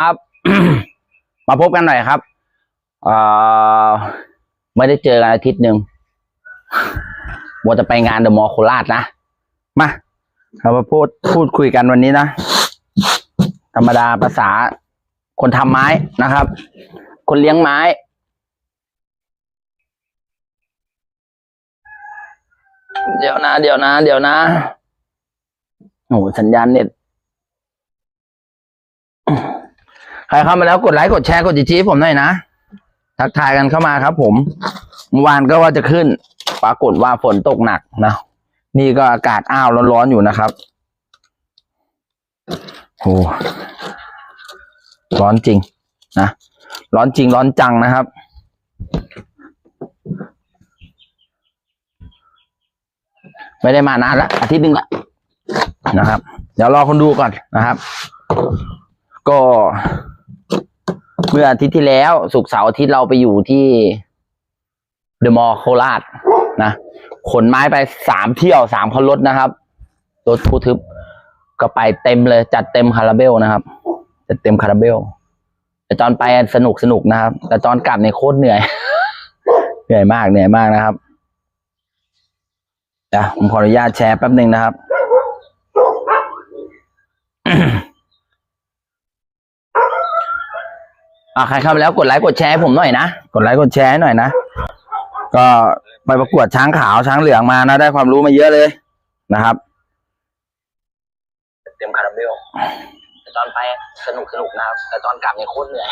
ครับมาพบกันหน่อยครับเอ่อไม่ได้เจอกันอาทิตย์หนึ่งว่าจะไปงานเดอะมอลล์โคราชนะ มาเรามาพูดพูดคุยกันวันนี้นะ ธรรมดาภาษาคนทำไม้นะครับ คนเลี้ยงไม้ เดี๋ยวนะ เดี๋ยวนะ เดี๋ยวนะโอ้สัญญาณเน็ต ใครเข้ามาแล้วกดไลค์กดแชร์กดจีจีผมหน่อยนะทักทายกันเข้ามาครับ ผมเมื่อวานก็ว่าจะขึ้น ปรากฏว่าฝนตกหนักนะนี่ก็อากาศอ้าวร้อนๆอยู่นะครับโอ้ร้อนจริงนะร้อนจริงร้อนจังนะครับ ไม่ได้มานานละอาทิตย์หนึ่งละนะครับ เดี๋ยวรอคนดูก่อนนะครับ ก็ เมื่ออาทิตย์ที่แล้วสุกเสาร์อาทิตย์เราไปอยู่ที่เดอะมอลล์โคราชนะขนไม้ไปสามเที่ยวสามคันรถนะครับรถผู้ทึบก็ไปเต็มเลย จัดเต็มคาราเบลนะครับ จัดเต็มคาราเบล แต่ตอนไปสนุกสนุกนะครับ แต่ตอนกลับเนี่ยโคตรเหนื่อย เหนื่อยมากเหนื่อยมากนะครับเดี๋ยวผมขออนุญาตแชร์แป๊บหนึ่งนะครับ อ่าใครเข้ามาแล้วกดไลค์กดแชร์ให้ผมหน่อยนะ กดไลค์กดแชร์ให้หน่อยนะ ก็ไปประกวดช้างขาวช้างเหลืองมานะได้ความรู้มาเยอะเลยนะครับ เต็มคาราเบลแต่ตอนไปสนุกสนุกนะครับ แต่ตอนกลับเนี่ยโคตรเหนื่อย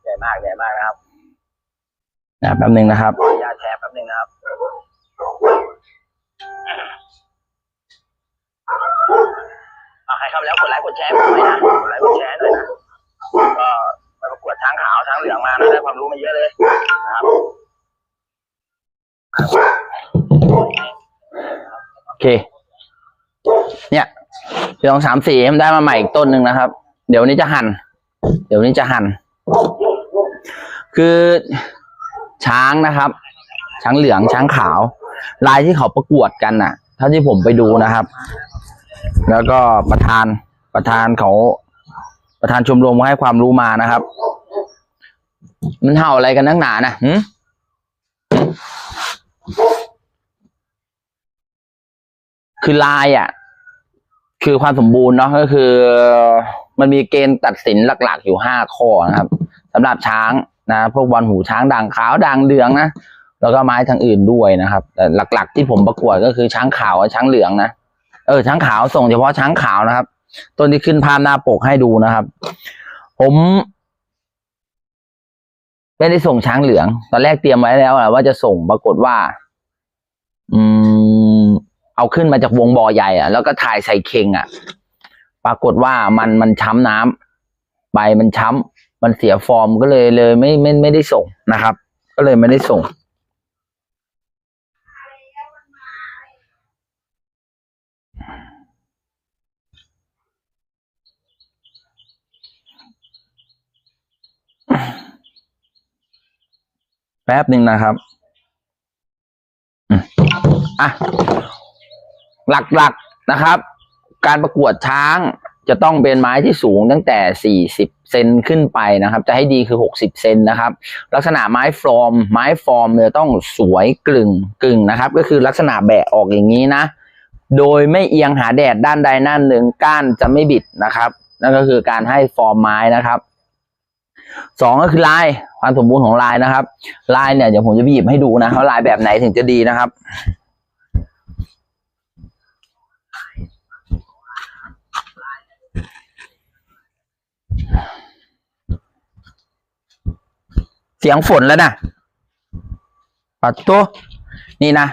เหนื่อยมากเหนื่อยมากนะครับนะแป๊บหนึ่งนะครับขออนุญาตแชร์แป๊บหนึ่งนะครับอะใครเข้ามาแล้วกดไลค์กดแชร์ให้ผมหน่อยนะกดไลค์กดแชร์ให้หน่อยนะก็ไปประกวด ช้างขาวช้างเหลืองมานะได้ความรู้มาเยอะเลยนะครับโอเค เนี่ยสองสามสี่มันได้มาใหม่อีกต้นหนึ่งนะครับ เดี๋ยวนี้จะหั่นเดี๋ยวนี้จะหั่นคือช้างนะครับ ช้างเหลืองช้างขาว ลายที่เขาประกวดกันน่ะเท่าที่ผมไปดูนะครับ แล้วก็ประธานประธานเขาประธานชมรมให้ความรู้มานะครับ มันเห่าอะไรกันนักหนานะหึคือลายอะ คือความสมบูรณ์เนาะก็คือ มันมีเกณฑ์ตัดสินหลัก ๆ อยู่ห้าข้อนะครับสำหรับช้างนะพวกบอลหูช้างด่างขาวด่างเหลืองนะแล้วก็ไม้ทางอื่นด้วยนะครับ แต่หลัก ๆ ที่ผมประกวดก็คือช้างขาวช้างเหลืองนะเออช้างขาวส่งเฉพาะช้างขาวนะครับต้นที่ขึ้นภาพหน้าปกให้ดูนะครับ ผม ไม่ได้ส่งช้างเหลือง ตอนแรกเตรียมไว้แล้วอะว่าจะส่งปรากฏว่า อืม เอาขึ้นมาจากวงบ่อใหญ่อะแล้วก็ถ่ายใส่เข่งอะปรากฏว่ามันมันช้ำน้ำใบมันช้ำมันเสียฟอร์มก็เลยเลย ไม่ไม่ไม่ได้ส่งนะครับ ก็เลยไม่ได้ส่ง แป๊บหนึ่งนะครับอะหลักๆนะครับ การประกวดช้างจะต้องเป็นไม้ที่สูงตั้งแต่ 40 เซนขึ้นไปนะครับ จะให้ดีคือ 60 เซนนะครับ ลักษณะไม้ฟอร์ม ไม้ฟอร์มเนี่ยต้องสวยกลึงกึ่งนะครับ ก็คือลักษณะแบะออกอย่างนี้นะ โดยไม่เอียงหาแดดด้านใดด้านหนึ่งก้านจะไม่บิดนะครับ นั่นก็คือการให้ฟอร์มไม้นะครับ สองก็คือลายความสมบูรณ์ของลายนะครับลายเนี่ยเดี๋ยวผมจะหยิบให้ดูนะว่าลายแบบไหนถึงจะดีนะครับ เสียงฝนแล้วนะปัดตัวนี่นะ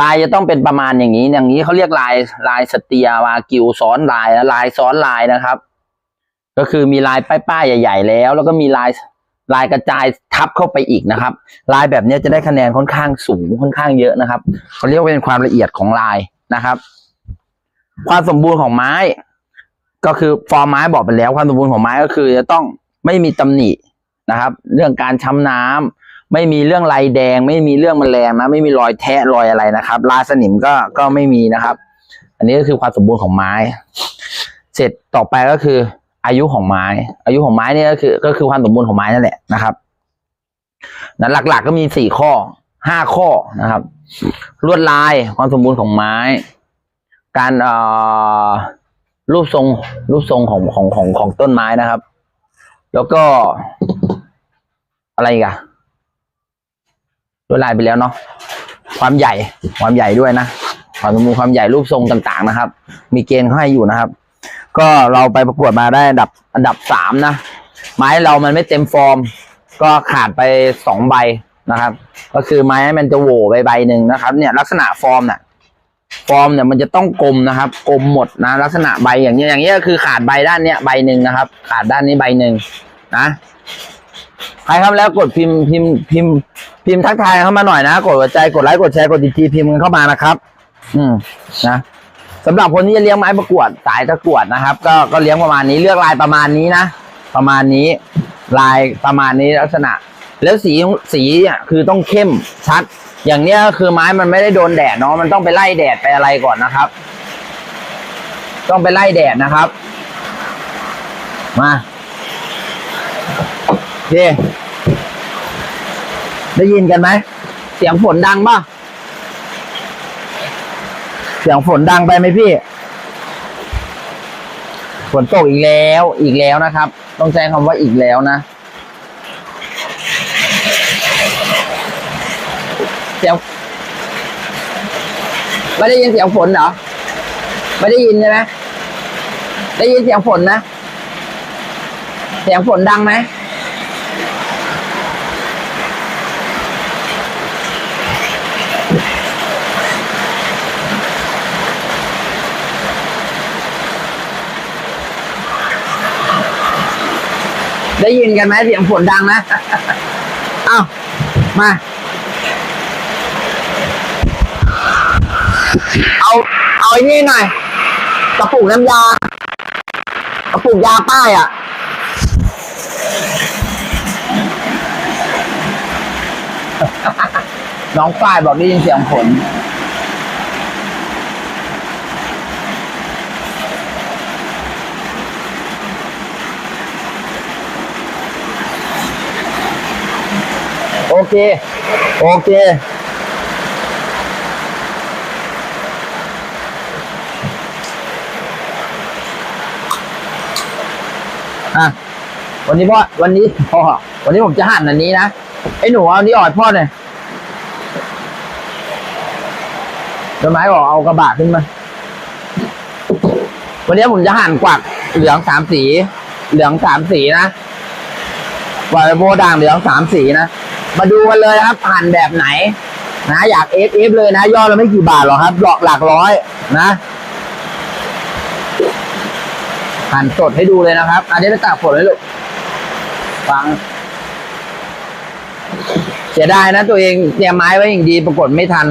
ลายจะต้องเป็นประมาณอย่างนี้ อย่างนี้เขาเรียกลายลายสเตียวากิวซ้อนลายนะลายซ้อนลายนะครับ ก็คือมีลายป้ายๆใหญ่ ๆ แล้ว แล้วก็มีลายลายกระจายทับเข้าไปอีกนะครับ ลายแบบนี้จะได้คะแนนค่อนข้างสูงค่อนข้างเยอะนะครับเขาเรียกว่าเป็นความละเอียดของลายนะครับ ความสมบูรณ์ของไม้ ก็คือฟอร์มไม้บอกไปแล้ว ความสมบูรณ์ของไม้ก็คือ จะต้องไม่มีตำหนินะครับ เรื่องการช้ำน้ำไม่มีเรื่องลายแดง ไม่มีเรื่องแมลงนะไม่มีรอยแทะรอยอะไรนะครับลายสนิมก็ก็ไม่มีนะครับ อันนี้ก็คือความสมบูรณ์ของไม้ เสร็จต่อไปก็คือ อายุของไม้ อายุของไม้เนี่ยก็คือ ก็คือความสมบูรณ์ของไม้นั่นแหละนะครับนั้นหลักๆก็มีสี่ข้อห้าข้อนะครับ ลวดลายความสมบูรณ์ของไม้ การเอ่อรูปทรงรูปทรงของของของของต้นไม้นะครับ แล้วก็อะไรอีกอะลวดลายไปแล้วเนาะความใหญ่ความใหญ่ด้วยนะความสมบูรณ์ความใหญ่รูปทรงต่าง ๆ นะครับ มีเกณฑ์เขาให้อยู่นะครับ ก็เราไปประกวดมาได้อันดับอันดับสามนะ ไม้เรามันไม่เต็มฟอร์ม ก็ขาดไปสองใบนะครับ ก็คือไม้มันจะโหว่ไปใบหนึ่งนะครับ เนี่ยลักษณะฟอร์มเนี่ยฟอร์มเนี่ยมันจะต้องกลมนะครับ กลมหมดนะ ลักษณะใบอย่างเงี้ยอย่างเงี้ยก็คือขาดใบด้านเนี้ยใบหนึ่งนะครับ ขาดด้านนี้ใบหนึ่งนะใครครับแล้วกดพิมพ์พิมพ์พิมพ์พิมพ์ทักทายเข้ามาหน่อยนะ กดหัวใจกดไลค์กดแชร์กดดีจีพิมพ์กันเข้ามานะครับ อืมนะ สำหรับคนที่จะเลี้ยงไม้ประกวดสายตะกรวดนะครับ ก็ก็เลี้ยงประมาณนี้เลือกลายประมาณนี้นะประมาณนี้ลายประมาณนี้ลักษณะ แล้วสีสีอะคือต้องเข้มชัด อย่างเนี้ยคือไม้มันไม่ได้โดนแดดเนาะมันต้องไปไล่แดดไปอะไรก่อนนะครับ ต้องไปไล่แดดนะครับ มาเคได้ยินกันไหมเสียงฝนดังป่ะ เสียงฝนดังไปไหมพี่ ฝนตกอีกแล้วอีกแล้วนะครับ ต้องใช้คำว่าอีกแล้วนะเสียงไม่ได้ยินเสียงฝนเหรอไม่ได้ยินใช่ไหมได้ยินเสียงฝนนะ เสียงฝนดังไหม ได้ยินกันไหมเสียงฝนดังนะ เอามา เอา เอาไอ้นี่หน่อย กระปุกน้ำยา กระปุกยาป้ายอะ น้องฝ้ายบอกได้ยินเสียงฝน เค โอเค อะ วันนี้พ่อ วันนี้พ่อ วันนี้ผมจะหั่นอันนี้นะ ไอ้หนูเอาอันนี้ออดพ่อหน่อยต้นไม้บอกเอากระบะขึ้นมา วันนี้ผมจะหั่นกวักเหลืองสามสี เหลืองสามสีนะกวักโบด่างเหลืองสามสีนะ มาดูกันเลยครับหั่นแบบไหน นะอยากเอฟเอฟเลยนะ ยอดเราไม่กี่บาทหรอกครับหลอกหลักร้อยนะหั่นสดให้ดูเลยนะครับ อันนี้ไปตากฝนเลยลูกฟัง เสียดายนะตัวเองเตรียมไม้ไว้อย่างดีปรากฏไม่ทัน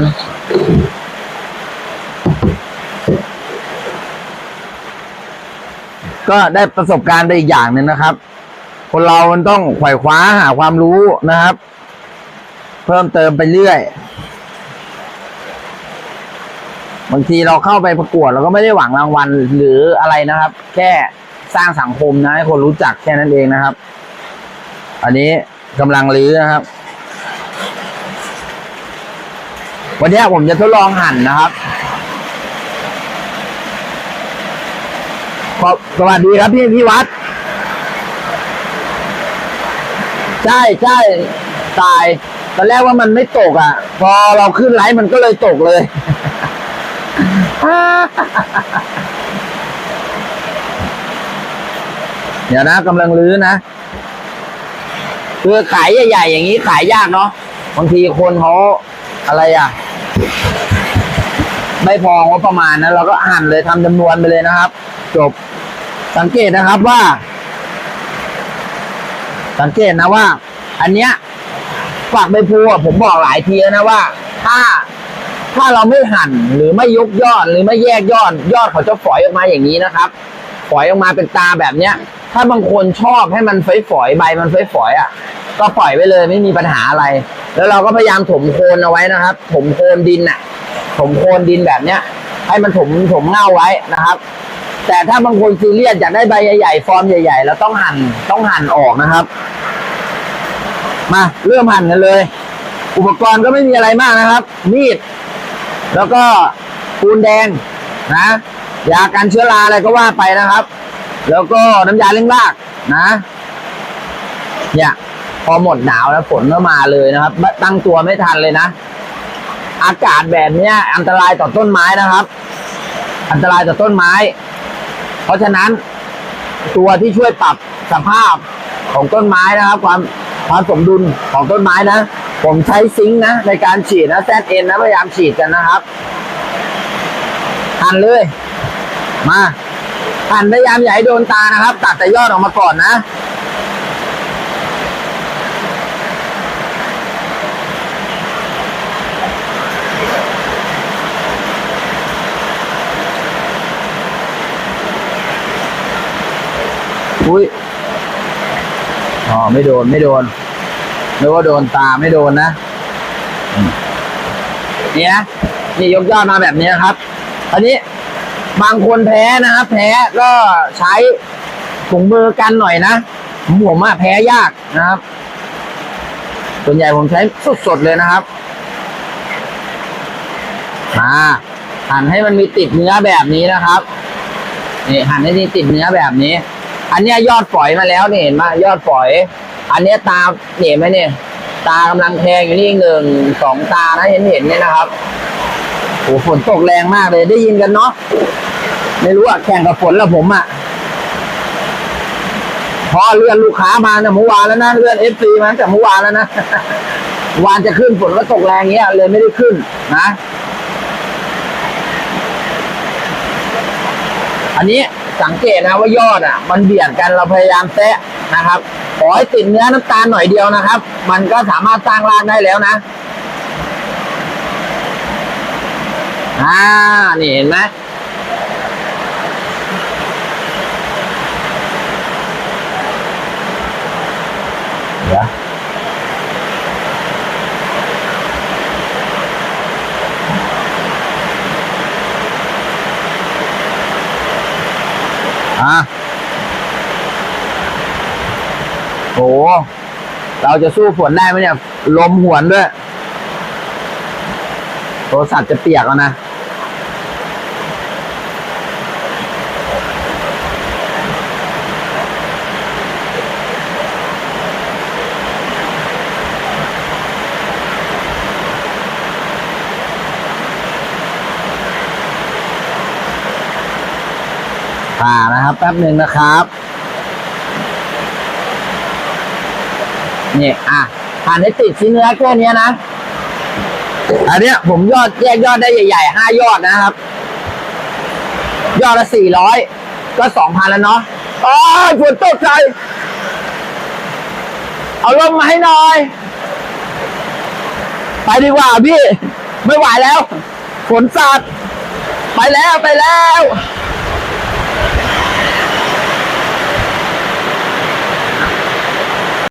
ก็ได้ประสบการณ์ไปอีกอย่างหนึ่งนะครับ คนเรามันต้องไขว่คว้าหาความรู้นะครับ เพิ่มเติมไปเรื่อย บางทีเราเข้าไปประกวดเราก็ไม่ได้หวังรางวัลหรืออะไรนะครับ แค่สร้างสังคมนะให้คนรู้จักแค่นั้นเองนะครับ อันนี้กำลังรื้อนะครับ วันนี้ผมจะทดลองหั่นนะครับขอบสวัสดีครับพี่พี่วัด ใช่ใช่ตาย ตอนแรกว่ามันไม่ตกอะ พอเราขึ้นไลฟ์มันก็เลยตกเลยเดี๋ยวนะกำลังรื้อนะคือขายใหญ่ๆอย่างนี้ขายยากเนาะบางทีคนเขาอะไรอะ ไม่พองว่าประมาณนะเราก็หั่นเลยทำจำนวนไปเลยนะครับ จบสังเกตนะครับว่า สังเกตนะว่า อันเนี้ย ฝักใบพูอะผมบอกหลายทีแล้วนะว่า ถ้าถ้าเราไม่หั่นหรือไม่ยกยอดหรือไม่แยกยอด ยอดเขาจะฝอยออกมาอย่างนี้นะครับ ฝอยออกมาเป็นตาแบบเนี้ย ถ้าบางคนชอบให้มันฝอยๆใบมันฝอยๆอะ ก็ปล่อยไว้เลยไม่มีปัญหาอะไร แล้วเราก็พยายามถมโคนเอาไว้นะครับ ถมโคนดินน่ะ ถมโคนดินแบบเนี้ย ให้มันถมถมเง่าไว้นะครับ แต่ถ้าบางคนซีเรียสอยากได้ใบใหญ่ๆฟอร์มใหญ่ๆแล้วต้องหั่นต้องหั่นออกนะครับ มา เริ่มหั่นกันเลย อุปกรณ์ก็ไม่มีอะไรมากนะครับ มีด แล้วก็ปูนแดงนะยากันเชื้อราอะไรก็ว่าไปนะครับ แล้วก็น้ำยาเล้งรากนะเนี่ยพอหมดหนาวแล้วฝนก็มาเลยนะครับ ตั้งตัวไม่ทันเลยนะ อากาศแบบเนี้ย อันตรายต่อต้นไม้นะครับ อันตรายต่อต้นไม้ เพราะฉะนั้น ตัวที่ช่วยปรับสภาพของต้นไม้นะครับ ความ ความสมดุลของต้นไม้นะ ผมใช้ซิงค์นะ ในการฉีดนะแซดเอ็นนะพยายามฉีดกันนะครับหั่นเลย มาหั่นพยายามอย่าให้โดนตานะครับ ตัดแต่ยอดออกมาก่อนนะอุ้ย อ๋อไม่โดนไม่โดนไม่ว่าโดนตาไม่โดนนะนี่นะนี่ยกยอดมาแบบนี้ครับอันนี้บางคนแพ้นะครับแพ้ก็ใช้ถุงมือกันหน่อยนะผมผมอะแพ้ยากนะครับ ส่วนใหญ่ผมใช้สดๆเลยนะครับมาหั่นให้มันมีติดเนื้อแบบนี้นะครับนี่หั่นให้มีติดเนื้อแบบนี้ อันเนี้ยยอดฝอยมาแล้วเนี่ยเห็นไหมยอดฝอย อันเนี้ยตาเห็นไหมเนี่ย ตากำลังแทงอยู่นี่หนึ่งสองตานะเห็นเห็นเนี่ยนะครับโอ้ฝนตกแรงมากเลยได้ยินกันเนาะไม่รู้อะแข่งกับฝนแล้วผมอะพอเลื่อนลูกค้ามาเนี่ยเมื่อวานแล้วนะเลื่อนเอฟซีมาตั้งแต่เมื่อวานแล้วนะวานจะขึ้นฝนก็ตกแรงเงี้ย เลยไม่ได้ขึ้นนะอันนี้ สังเกตนะว่ายอดอะ มันเบียดกันเราพยายามแตะนะครับขอให้ติดเนื้อน้ำตาลหน่อยเดียวนะครับ มันก็สามารถสร้างรากได้แล้วนะอ่านี่เห็นไหมเดี๋ยวอะโห เราจะสู้ฝนได้ไหมเนี่ย ลมหวนด้วย โทรศัพท์จะเปียกแล้วนะ ผ่านะครับ แป๊บหนึ่งนะครับ นี่อะผ่านให้ติดชิ้นเนื้อแค่เนี้ยนะ อันเนี้ยผมยอดแยกยอดได้ใหญ่ๆห้ายอดนะครับ ยอดละสี่ร้อยก็สองพันแล้วเนาะอ๋อฝนตกใจ เอาลงมาให้หน่อย ไปดีกว่าพี่ ไม่ไหวแล้ว ฝนสาดไปแล้วไปแล้ว